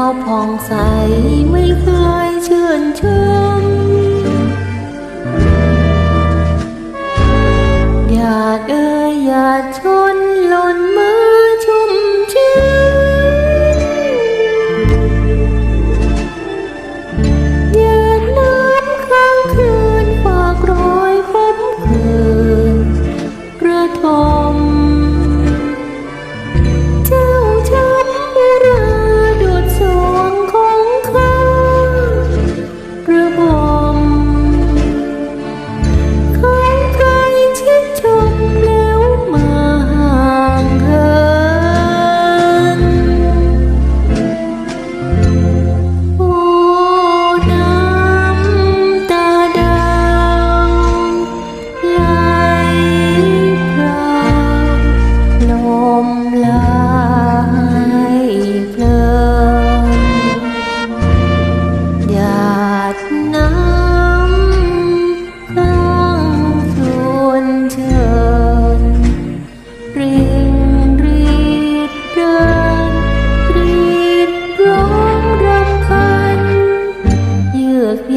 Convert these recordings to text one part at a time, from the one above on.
าวผ่องใสไม่เคยเชื่อนชื่นอย่าเอ่ยอย่าชม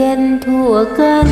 เย็นทั่วกัน